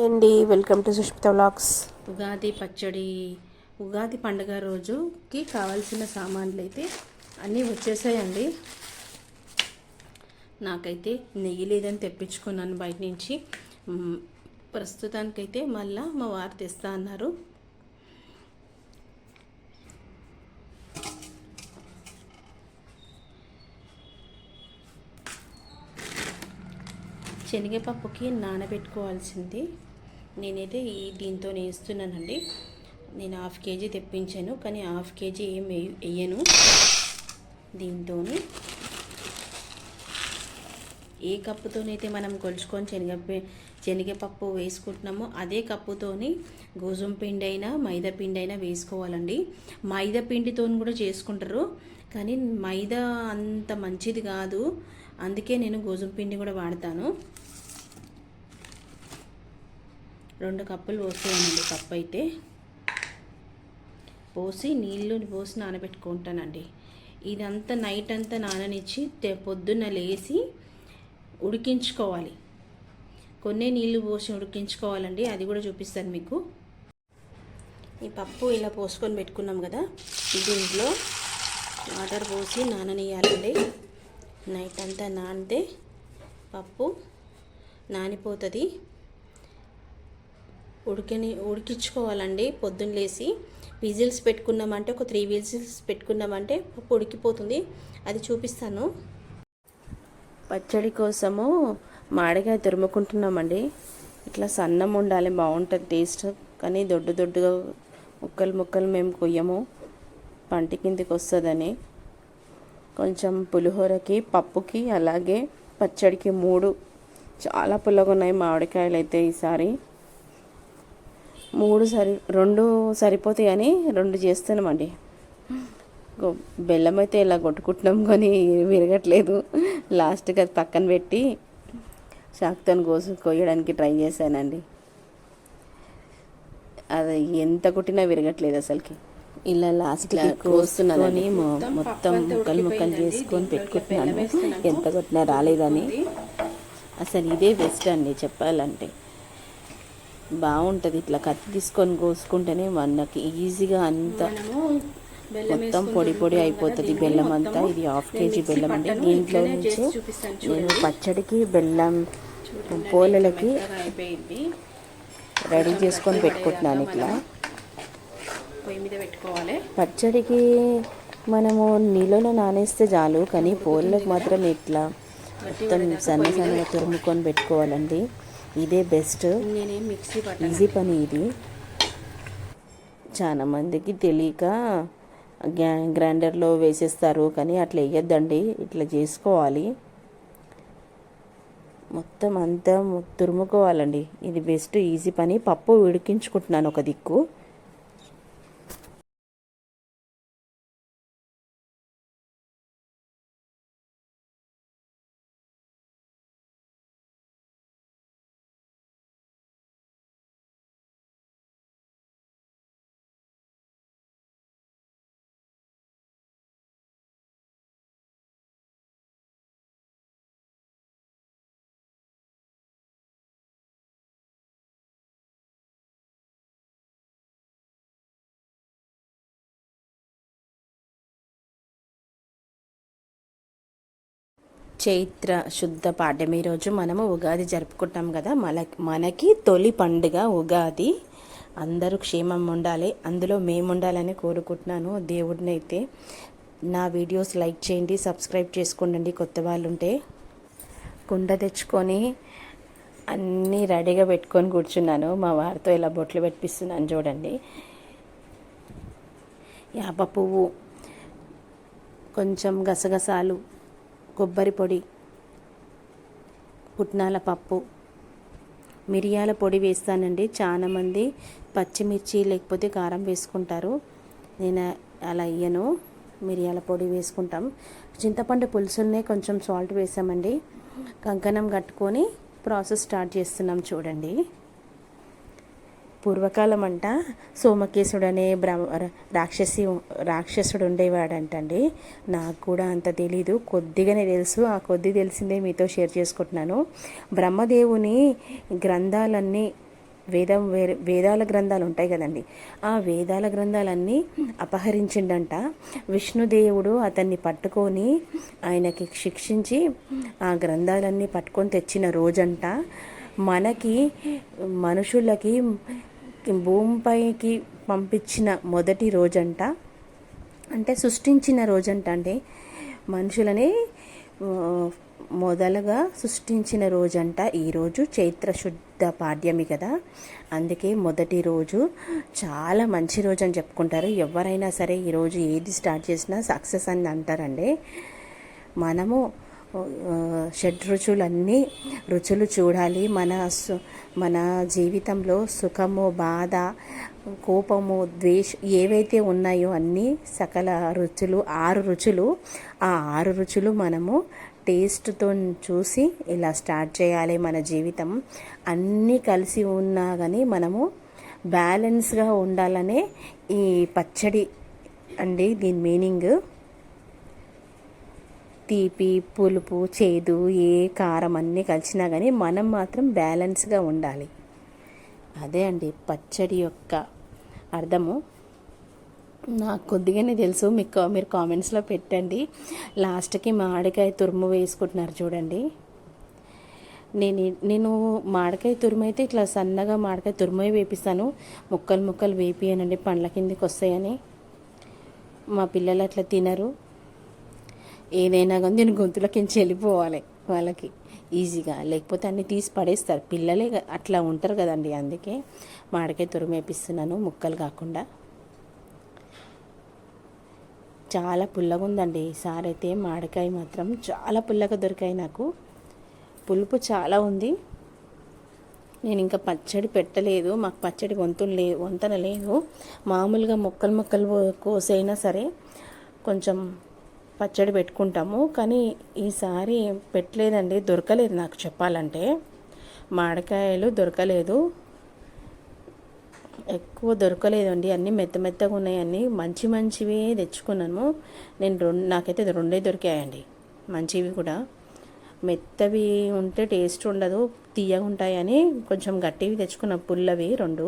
ఏంటి welcome to Sushmita vlogs. Ugadi పచ్చడి ఉగాది పండుగ రోజుకి కావాల్సిన సామాన్లు అయితే అన్నీ వచ్చేసాయండి. నాకైతే నెయ్యి లేదని తెప్పించుకున్నాను బయట నుంచి. ప్రస్తుతానికైతే మళ్ళీ మా వారు తెస్తా అన్నారు. శనగపప్పుకి నానబెట్టుకోవాల్సింది. నేనైతే ఈ దీంతో వేస్తున్నానండి నేను హాఫ్ కేజీ తెప్పించాను కానీ హాఫ్ కేజీ ఏం వేయను దీంతో ఏ కప్పుతోనైతే మనం కొలుచుకొని శనగపి శనగపప్పు వేసుకుంటున్నామో అదే కప్పుతోని గోధుమ పిండి అయినా మైదా పిండి అయినా వేసుకోవాలండి. మైదా పిండితో కూడా చేసుకుంటారు కానీ మైదా అంత మంచిది కాదు. అందుకే నేను గోధుమ పిండి కూడా వాడతాను. రెండు కప్పులు పోసేయండి కప్పు అయితే పోసి నీళ్ళు పోసి నానబెట్టుకుంటానండి. ఇదంతా నైట్ అంతా నాననిచ్చి పొద్దున్న లేసి ఉడికించుకోవాలి. కొన్ని నీళ్ళు పోసి ఉడికించుకోవాలండి అది కూడా చూపిస్తాను మీకు. ఈ పప్పు ఇలా పోసుకొని పెట్టుకున్నాం కదా దీంట్లో వాటర్ పోసి నాననియాలండి నైట్ అంతా నానితే పప్పు నానిపోతుంది. ఉడికని ఉడికించుకోవాలండి. పొద్దున్న లేసి విజిల్స్ పెట్టుకున్నామంటే ఒక త్రీ విజిల్స్ పెట్టుకున్నామంటే పప్పు ఉడికిపోతుంది. అది చూపిస్తాను. పచ్చడి కోసము మామిడికాయ తురుముకుంటున్నామండి. ఇట్లా సన్నం ఉండాలి బాగుంటుంది టేస్ట్. కానీ దొడ్డు దొడ్డుగా ముక్కలు ముక్కలు మేము కొయ్యము. పంటి కిందికి వస్తుందని. కొంచెం పులిహోరకి పప్పుకి అలాగే పచ్చడికి మూడు. చాలా పుల్లగా ఉన్నాయి మామిడికాయలు అయితే ఈసారి. మూడు సరి రెండు సరిపోతాయి అని రెండు చేస్తున్నామండి. బెల్లం అయితే ఇలా కొట్టుకుంటున్నాం కానీ విరగట్లేదు. లాస్ట్కి అది పక్కన పెట్టి చాకుతో కోసి కొయ్యడానికి ట్రై చేశానండి. అది ఎంత కొట్టినా విరగట్లేదు అసలుకి. ఇలా లాస్ట్కి కోస్తున్నాను మొత్తం ముక్కలు ముక్కలు చేసుకొని పెట్టుకుంటున్నాను. ఎంత కొట్టినా రాలేదని. అసలు ఇదే బెస్ట్ అండి చెప్పాలంటే. బాగుంటుంది. ఇట్లా కత్తి తీసుకొని కోసుకుంటేనే మనకి ఈజీగా అంత మొత్తం పొడి పొడి అయిపోతుంది. బెల్లం అంతా ఇది హాఫ్ కేజీ బెల్లం అండి. దీంట్లో నుంచి నేను పచ్చడికి బెల్లం పోలలకి రెడీ చేసుకొని పెట్టుకుంటున్నాను ఇట్లా. పొయ్యి మీద పెట్టుకోవాలి. పచ్చడికి మనము నీళ్ళలో నానేస్తే చాలు కానీ పోలలకు మాత్రం ఇట్లా మొత్తం సన్న సన్నగా తురుముకొని పెట్టుకోవాలండి. ఇదే బెస్ట్. ఈజీ పని ఇది. చాలా మందికి తెలియక గ్యా గ్రైండర్లో వేసేస్తారు కానీ అట్లా వేయద్దండి. ఇట్లా చేసుకోవాలి. మొత్తం అంతా తురుముకోవాలండి. ఇది బెస్ట్ ఈజీ పని. పప్పు ఉడికించుకుంటున్నాను ఒక దిక్కు. చైత్ర శుద్ధ పాడ్యమి రోజు మనము ఉగాది జరుపుకుంటాం కదా. మన మనకి తొలి పండుగ ఉగాది. అందరూ క్షేమం ఉండాలి. అందులో మేము ఉండాలని కోరుకుంటున్నాను. దేవుడిని అయితే నా వీడియోస్ లైక్ చేయండి సబ్స్క్రైబ్ చేసుకోండి కొత్త వాళ్ళు ఉంటే కుండ తెచ్చుకొని అన్నీ రెడీగా పెట్టుకొని కూర్చున్నాను. మా వారితో ఇలా బొట్లు పెట్టిస్తున్నాను చూడండి. యాప పువ్వు కొంచెం గసగసాలు కొబ్బరి పొడి పుట్నాల పప్పు. మిరియాల పొడి వేస్తానండి. చాలామంది పచ్చిమిర్చి లేకపోతే కారం వేసుకుంటారు. నేను అలా ఇయ్యను. మిరియాల పొడి వేసుకుంటాం. చింతపండు పులుసుల్నే కొంచెం సాల్ట్ వేసామండి. కంకణం కట్టుకొని ప్రాసెస్ స్టార్ట్ చేస్తున్నాం చూడండి. పూర్వకాలం అంట సోమకేశుడు అనే బ్రహ్మ రాక్షసి రాక్షసుడు ఉండేవాడంటండి నాకు కూడా అంత తెలీదు. కొద్దిగానే తెలుసు. ఆ కొద్ది తెలిసిందే మీతో షేర్ చేసుకుంటున్నాను. బ్రహ్మదేవుని గ్రంథాలన్నీ వేదం వేరే వేదాల గ్రంథాలు ఉంటాయి కదండి. ఆ వేదాల గ్రంథాలన్నీ అపహరించిండంట. విష్ణుదేవుడు అతన్ని పట్టుకొని ఆయనకి శిక్షించి ఆ గ్రంథాలన్నీ పట్టుకొని తెచ్చిన రోజంట మనకి మనుషులకి భూమిపైకి పంపించిన మొదటి రోజంట అంటే సృష్టించిన రోజంట అండి మనుషులని మొదలుగా సృష్టించిన రోజంట ఈరోజు చైత్ర శుద్ధ పాడ్యమి కదా. అందుకే మొదటి రోజు చాలా మంచి రోజు అని చెప్పుకుంటారు. ఎవరైనా సరే ఈరోజు ఏది స్టార్ట్ చేసినా సక్సెస్ అని అంటారండి. మనము షడ్ రుచులన్నీ రుచులు చూడాలి. మన సు- మన జీవితంలో సుఖము బాధ కోపము ద్వేష ఏవైతే ఉన్నాయో అన్నీ సకల రుచులు ఆరు రుచులు ఆ ఆరు రుచులు మనము టేస్ట్తో చూసి ఇలా స్టార్ట్ చేయాలి మన జీవితం. అన్నీ కలిసి ఉన్నా కానీ మనము బ్యాలెన్స్గా ఉండాలనే ఈ పచ్చడి అండి దీని మీనింగ్ తీపి పులుపు చేదు ఏ కారం అన్నీ కలిసినా కానీ మనం మాత్రం బ్యాలెన్స్గా ఉండాలి. అదే అండి పచ్చడి యొక్క అర్థము. నాకు కొద్దిగానే తెలుసు మీకు మీరు కామెంట్స్లో పెట్టండి. లాస్ట్కి మామిడికాయ తురుము వేసుకుంటున్నారు చూడండి. నేను నేను మామిడికాయ తురుము అయితే ఇట్లా సన్నగా మామిడికాయ తురుము వేపిస్తాను. ముక్కలు ముక్కలు వేపియనండి పండ్ల కిందకి వస్తాయని. మా పిల్లలు అట్లా తినరు. ఏదైనా కానీ నేను గొంతులకించి వెళ్ళిపోవాలి వాళ్ళకి. ఈజీగా లేకపోతే అన్ని తీసి పడేస్తారు. పిల్లలే అట్లా ఉంటారు కదండి. అందుకే మాడికాయ తురిమేపిస్తున్నాను ముక్కలు కాకుండా. చాలా పుల్లగా ఉందండి. ఈసారి అయితే మామిడికాయ మాత్రం చాలా పుల్లగా దొరికాయి నాకు. పులుపు చాలా ఉంది. నేను ఇంకా పచ్చడి పెట్టలేదు. మాకు పచ్చడి వంతులు లే వంతన లేదు. మామూలుగా మొక్కలు మొక్కలు కోసైనా సరే కొంచెం పచ్చడి పెట్టుకుంటాము. కానీ ఈసారి పెట్టలేదండి దొరకలేదు నాకు చెప్పాలంటే. మామిడికాయలు దొరకలేదు. ఎక్కువ దొరకలేదండి అన్నీ మెత్త మెత్తగా ఉన్నాయని మంచి మంచివి తెచ్చుకున్నాను. నేను రెండు నాకైతే రెండే దొరికాయండి మంచివి కూడా. మెత్తవి ఉంటే టేస్ట్ ఉండదు తీయగా ఉంటాయని కొంచెం గట్టివి తెచ్చుకున్న పుల్లవి రెండు.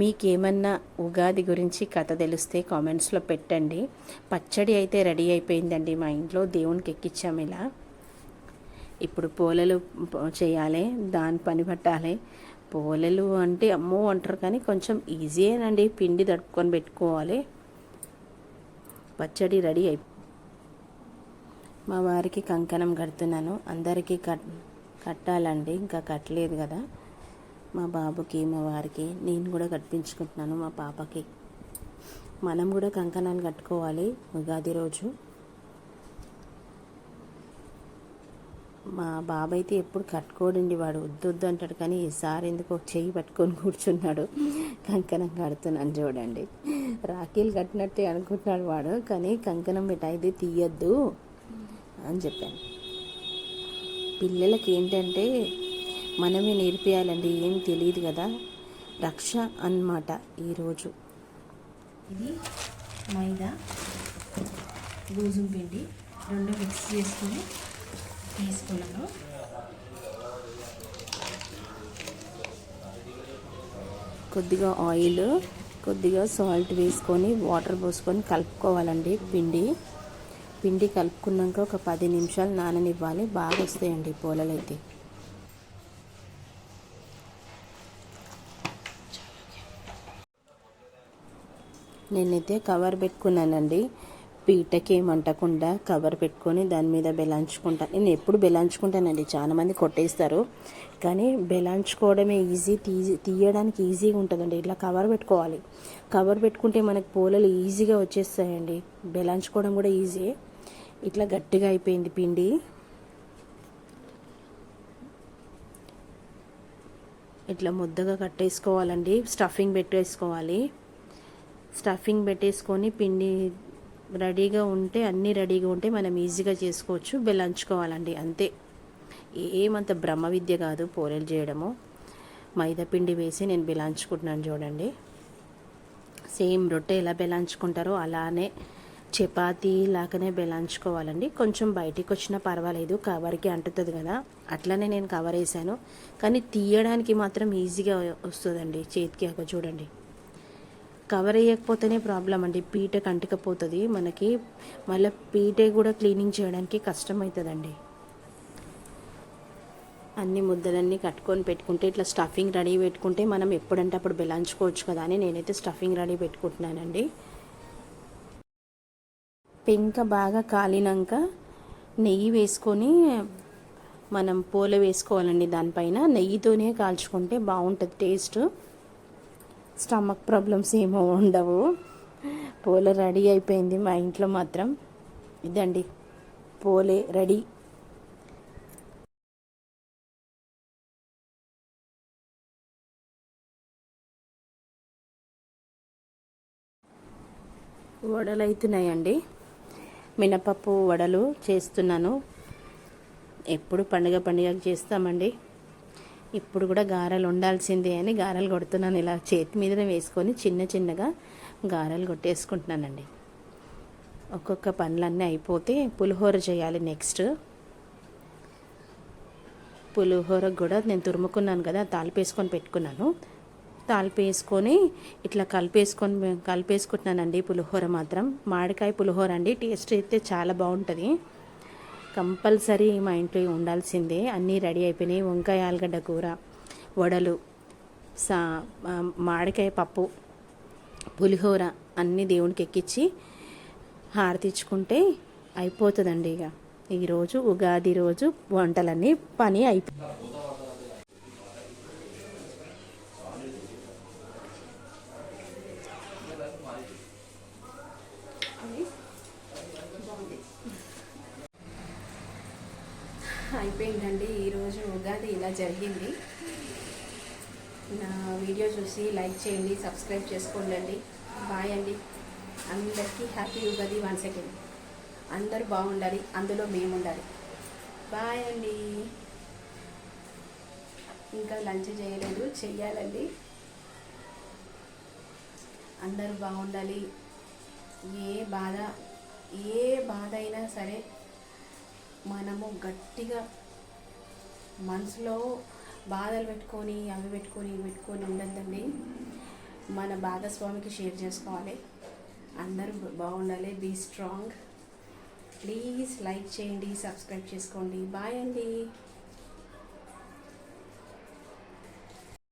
మీకేమన్నా ఉగాది గురించి కథ తెలిస్తే కామెంట్స్లో పెట్టండి. పచ్చడి అయితే రెడీ అయిపోయిందండి మా ఇంట్లో దేవునికి ఎక్కించాము ఇలా. ఇప్పుడు పోలలు చేయాలి దాని పని పట్టాలి. పోలలు అంటే అమ్మో అంటారు కానీ కొంచెం ఈజీయేనండి పిండి తడుపుకొని పెట్టుకోవాలి. పచ్చడి రెడీ అయి మా వారికి కంకణం కడుతున్నాను. అందరికీ కట్ కట్టాలండి ఇంకా కట్టలేదు కదా. మా బాబుకి మా వారికి నేను కూడా కట్టించుకుంటున్నాను మా పాపకి. మనం కూడా కంకణాలు కట్టుకోవాలి ఉగాది రోజు. మా బాబు అయితే ఎప్పుడు కట్టుకోడండి వాడు వద్దు వద్దు అంటాడు కానీ ఈసారి ఎందుకు చెయ్యి పట్టుకొని కూర్చున్నాడు. కంకణం కడుతున్నాను చూడండి. రాఖీలు కట్టినట్టే అనుకుంటున్నాడు వాడు కానీ కంకణం మిఠాయిది తీయద్దు అని చెప్పాను. పిల్లలకి ఏంటంటే మనమే నేర్పియాలండి ఏం తెలియదు కదా. రక్ష అన్నమాట ఈరోజు. ఇది మైదా గోధుమ పిండి రెండు మిక్స్ చేసుకుని తీసుకున్నాను కొద్దిగా ఆయిల్ కొద్దిగా సాల్ట్ వేసుకొని వాటర్ పోసుకొని కలుపుకోవాలండి పిండి. పిండి కలుపుకున్నాక ఒక పది నిమిషాలు నాననివ్వాలి బాగా వస్తాయండి పూలలు అయితే నేనైతే కవర్ పెట్టుకున్నానండి. పీటకి ఏమంటకుండా కవర్ పెట్టుకొని దాని మీద బెలాంచుకుంటాను నేను ఎప్పుడు బెలాంచుకుంటానండి. చాలామంది కొట్టేస్తారు. కానీ బెలాంచుకోవడమే ఈజీ తీ తీయడానికి ఈజీగా ఉంటుందండి. ఇట్లా కవర్ పెట్టుకోవాలి. కవర్ పెట్టుకుంటే మనకు పూలలు ఈజీగా వచ్చేస్తాయండి. బెలాంచుకోవడం కూడా ఈజీ. ఇట్లా గట్టిగా అయిపోయింది పిండి. ఇట్లా ముద్దగా కట్టేసుకోవాలండి. స్టఫింగ్ పెట్టేసుకోవాలి. స్టఫింగ్ పెట్టేసుకొని పిండి రెడీగా ఉంటే అన్నీ రెడీగా ఉంటే మనం ఈజీగా చేసుకోవచ్చు. బెల్లంచుకోవాలండి అంతే. ఏమంత బ్రహ్మ విద్య కాదు పూరెలు చేయడము. మైదా పిండి వేసి నేను బెలాంచుకుంటున్నాను చూడండి. సేమ్ రొట్టె ఎలా బెలాంచుకుంటారో అలానే చపాతీ లాగానే బెలాంచుకోవాలండి కొంచెం బయటికి వచ్చినా పర్వాలేదు కవర్కి అంటుతుంది కదా. అట్లనే నేను కవర్ వేసాను. కానీ తీయడానికి మాత్రం ఈజీగా వస్తుందండి చేతికి ఒక చూడండి. కవర్ అయ్యకపోతేనే ప్రాబ్లం అండి. పీట కంటికపోతుంది. మనకి మళ్ళీ పీటే కూడా క్లీనింగ్ చేయడానికి కష్టమవుతుందండి అన్ని ముద్దలన్నీ కట్టుకొని పెట్టుకుంటే ఇట్లా స్టఫింగ్ రెడీ పెట్టుకుంటే మనం ఎప్పుడంటే అప్పుడు బెలాంచుకోవచ్చు కదా అని నేనైతే స్టఫింగ్ రెడీ పెట్టుకుంటున్నానండి. పెంక బాగా కాలినాక నెయ్యి వేసుకొని మనం పూల వేసుకోవాలండి. దానిపైన నెయ్యితోనే కాల్చుకుంటే బాగుంటుంది టేస్ట్. స్టమక్ ప్రాబ్లమ్స్ ఏమో ఉండవు. పోలే రెడీ అయిపోయింది మా ఇంట్లో మాత్రం. ఇదండి పోలే రెడీ. వడలు అవుతున్నాయండి మినపప్పు వడలు చేస్తున్నాను. ఎప్పుడు పండుగ పండుగ చేస్తామండి. ఇప్పుడు కూడా గారెలు ఉండాల్సిందే అని గారెలు కొడుతున్నాను. ఇలా చేతి మీదనే వేసుకొని చిన్న చిన్నగా గారెలు కొట్టేసుకుంటున్నానండి. ఒక్కొక్క పనులన్నీ అయిపోతే పులిహోర చేయాలి నెక్స్ట్. పులిహోర కూడా నేను తురుముకున్నాను కదా తాలిపేసుకొని పెట్టుకున్నాను. తాలిపేసుకొని ఇట్లా కలిపేసుకొని కలిపేసుకుంటున్నానండి పులిహోర మాత్రం. మామిడికాయ పులిహోర అండి టేస్ట్ అయితే చాలా బాగుంటుంది. కంపల్సరీ మా ఇంట్లో ఉండాల్సిందే. అన్నీ రెడీ అయిపోయినాయి. వంకాయ ఆలుగడ్డ కూర వడలు సా మామిడికాయ పప్పు పులిహోర అన్నీ దేవునికి ఎక్కించి హారతిచ్చుకుంటే అయిపోతుందండి ఇక. ఈరోజు ఉగాది రోజు వంటలన్నీ పని అయిపో ఈరోజు ఉగాది ఇలా జరిగింది. నా వీడియో చూసి లైక్ చేయండి సబ్స్క్రైబ్ చేసుకోండి బాయ్ అండి. అందరికీ హ్యాపీ ఉగాది వన్ సెకండ్ అందరూ బాగుండాలి అందులో మేము ఉండాలి బాయ్ అండి. ఇంకా లంచ్ చేయలేదు చెయ్యాలండి. అందరూ బాగుండాలి. ఏ బాధ ఏ బాధ అయినా సరే మనము గట్టిగా మనసులో బాధలు పెట్టుకొని అవి పెట్టుకొని ఇవి పెట్టుకొని ఉండద్దండి మన భాగస్వామికి షేర్ చేసుకోవాలి. అందరూ బాగుండాలి. Be strong. ప్లీజ్ లైక్ చేయండి సబ్స్క్రైబ్ చేసుకోండి. బాయ్ అండి.